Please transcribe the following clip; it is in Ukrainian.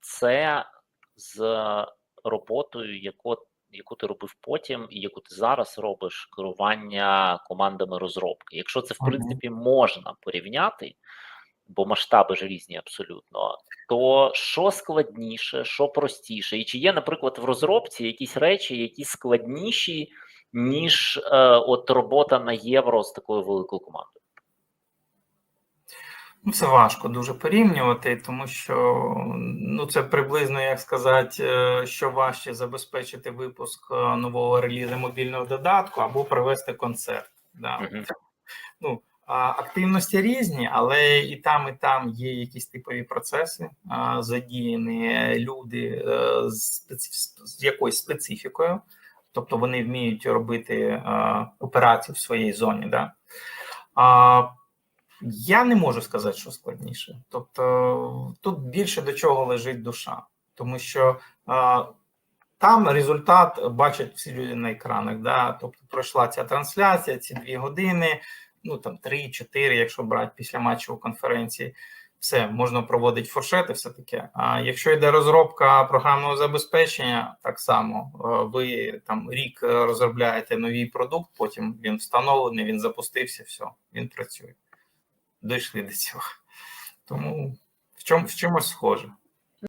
це з роботою, яку, яку ти робив потім, і яку ти зараз робиш, керування командами розробки. Якщо це в принципі можна порівняти, бо масштаби ж різні абсолютно, то що складніше, що простіше, і чи є, наприклад, в розробці якісь речі, які складніші, ніж е, от робота на євро з такою великою командою? Ну, це важко дуже порівнювати, тому що ну це приблизно як сказати, е, що важче забезпечити випуск е, нового релізу мобільного додатку або провести концерт. Да. Мгм. Ну, активності різні, але і там, і там є якісь типові процеси, задіяні люди е, з, якоюсь специфікою, тобто вони вміють робити е, операції в своїй зоні. Да? Я не можу сказати, що складніше. Тобто тут більше до чого лежить душа, тому що а, там результат бачать всі люди на екранах. Да? Тобто пройшла ця трансляція, ці дві години, ну там три-чотири, якщо брати після матчу у конференції. Все можна проводити фуршети, все таке. А якщо йде розробка програмного забезпечення, так само ви там рік розробляєте новий продукт, потім він встановлений, він запустився, все, він працює. Дійшли до цього. Тому в чому в чомусь схоже.